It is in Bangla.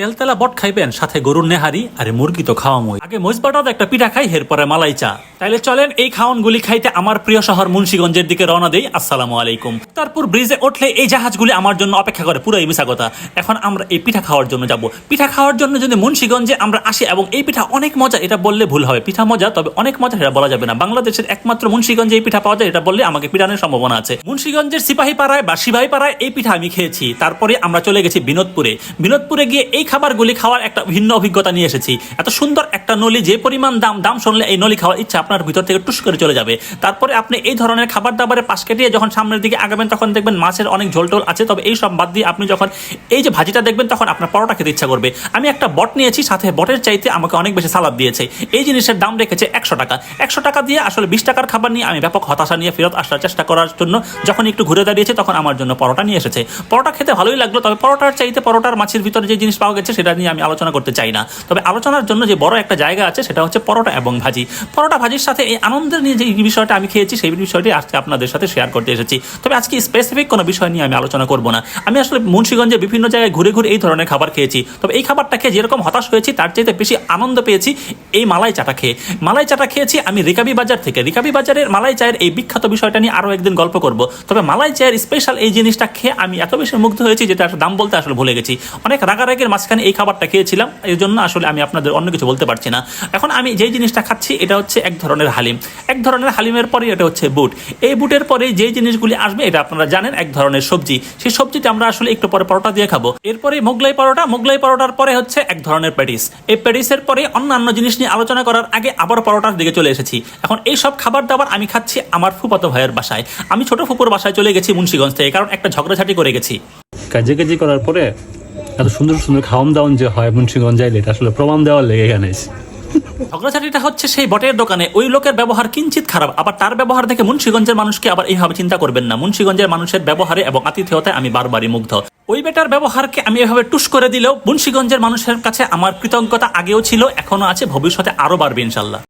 তেলতেলা বট খাইবেন, সাথে গরুর নেহারি আর মুরগি তো খাওয়া মই আগে মজবাটাতে একটা পিঠা খাই এরপরে মালাই চা তাইলে চলেন এই খাওয়ানগুলি খাইতে আমার প্রিয় শহর মুন্সিগঞ্জের দিকে রওনা দেই। আসসালামু আলাইকুম। তারপর ব্রিজে উঠলে এই জাহাজগুলি আমার জন্য অপেক্ষা করে। পুরো মিশা কথা। এখন আমরা এই পিঠা খাওয়ার জন্য যাব। পিঠা খাওয়ার জন্য যদি মুন্সিগঞ্জে আমরা আসি এবং এই পিঠা অনেক মজা, এটা বললে ভুল হবে। পিঠা মজা, তবে অনেক মজা এটা বলা যাবে না। বাংলাদেশের একমাত্র মুন্সিগঞ্জে এই পিঠা পাওয়া যায়, এটা বললে আমাকে পিটানোর সম্ভাবনা আছে। মুন্সিগঞ্জের সিপাহী পাড়ায় বা সিপাহী পাড়ায় এই পিঠা আমি খেয়েছি। তারপরে আমরা চলে গেছি বিনোদপুরে। বিনোদপুরে গিয়ে এই খাবারগুলি খাওয়ার একটা ভিন্ন অভিজ্ঞতা নিয়ে এসেছি। এত সুন্দর একটা নলি, যে পরিমাণ দাম দাম শুনলে এই নলি খাওয়ার ইচ্ছা আপনার ভিতর থেকে টুস করে চলে যাবে। তারপরে আপনি এই ধরনের খাবার দাবারের পাশ কেটিয়ে যখন সামনের দিকে আগাবেন, তখন দেখবেন মাছের অনেক ঝোল টোল আছে। তবে এই সব বাদ দিয়ে আপনি যখন এই যে ভাজিটা দেখবেন, তখন আপনার পরোটা খেতে ইচ্ছা করবে। আমি একটা বট নিয়েছি, সাথে বটের চাইতে আমাকে অনেক বেশি সালাদ দিয়েছে। এই জিনিসের দাম রেখেছে একশো টাকা। একশো টাকা দিয়ে আসলে বিশ টাকার খাবার নিয়ে আমি ব্যাপক হতাশা নিয়ে ফেরত আসার চেষ্টা করার জন্য যখন একটু ঘুরে দাঁড়িয়েছে, তখন আমার জন্য পরোটা নিয়ে এসেছে। পরোটা খেতে ভালোই লাগল, তবে পরোটার চাইতে পরোটার মাছের ভিতরে যে জিনিস পাওয়া গেছে, সেটা নিয়ে আমি আলোচনা করতে চাই না। তবে আলোচনার জন্য যে বড় একটা জায়গা আছে, সেটা হচ্ছে পরোটা এবং ভাজি। পরোটা ভাজির সাথে এই আনন্দের নিয়ে যে বিষয়টা আমি খেয়েছি, সেই বিষয়টি আজকে আপনাদের সাথে শেয়ার করতে এসেছি। তবে আজকে স্পেসিফিক কোনো বিষয় নিয়ে আমি আলোচনা করব না। আমি আসলে মুন্সিগঞ্জে বিভিন্ন জায়গায় ঘুরে ঘুরে এই ধরনের খাবার খেয়েছি। তবে এই খাবারটা খেয়ে যেরকম হতাশ হয়েছি, তার চাইতে বেশি আনন্দ পেয়েছি এই মালাই চাটা খেয়ে। মালাই চাটা খেয়েছি আমি রিকাবি বাজার থেকে। রিকাবি বাজারের মালাই চায়ের এই বিখ্যাত বিষয়টা নিয়ে আরও একদিন গল্প করব। তবে মালাই চায়ের স্পেশাল এই জিনিসটা খেয়ে আমি এত বেশি মুগ্ধ হয়েছি যেটা দাম বলতে আসলে ভুলে গেছি। অনেক রাগারাগের মাঝখানে এই খাবারটা খেয়েছিলাম এই জন্য আসলে আমি আপনাদের অন্য কিছু বলতে পারছি না। এখন আমি যেই জিনিসটা খাচ্ছি, এটা হচ্ছে এক ধরনের হালিম। এক ধরনের হালিমের পরে এটা হচ্ছে বুট। এই বুটের পরে যে জিনিসগুলি আসবে, এটা আপনারা জানেন, এক ধরনের সবজি। সেই সবজিটা আমরা আসলে একটু পরে পরোটা দিয়ে খাব। এরপরে মোগলাই পরোটা। মোগলাই পরোটার পরে হচ্ছে এক ধরনের প্যাটিস এই প্যাটিসের পরে অন্যান্য জিনিস নিয়ে আলোচনা করার আগে আবার পরোটার দিকে চলে এসেছি। এখন এই সব খাবার দাবার আমি খাচ্ছি আমার ফুপাতো ভাইয়ের বাসায়। আমি ছোট ফুপুর বাসায় চলে গেছি মুন্সিগঞ্জ থেকে, কারণ একটা ঝগড়াঝাটি করে গেছি। কাজে কাজে করার পরে এত সুন্দর সুন্দর খাওয়ান দাওয়ান যে হয় মুন্সিগঞ্জ যাইলে, এটা আসলে প্রমাণ দেওয়ার লেগে এসেছি। ঝগড়াঝাটিটা হচ্ছে সেই বটের দোকানে। ওই লোকের ব্যবহার কিঞ্চিত খারাপ। আবার তার ব্যবহার দেখে মুন্সিগঞ্জের মানুষকে আবার এইভাবে চিন্তা করবেন না। মুন্সিগঞ্জের মানুষের ব্যবহারে এবং আতিথেয়তায় আমি বারবারই মুগ্ধ। ওই বেটার ব্যবহারকে আমি এভাবে টুস করে দিলেও মুন্সিগঞ্জের মানুষের কাছে আমার কৃতজ্ঞতা আগেও ছিল এখনও আছে, ভবিষ্যতে আরও বাড়বে ইনশাল্লাহ।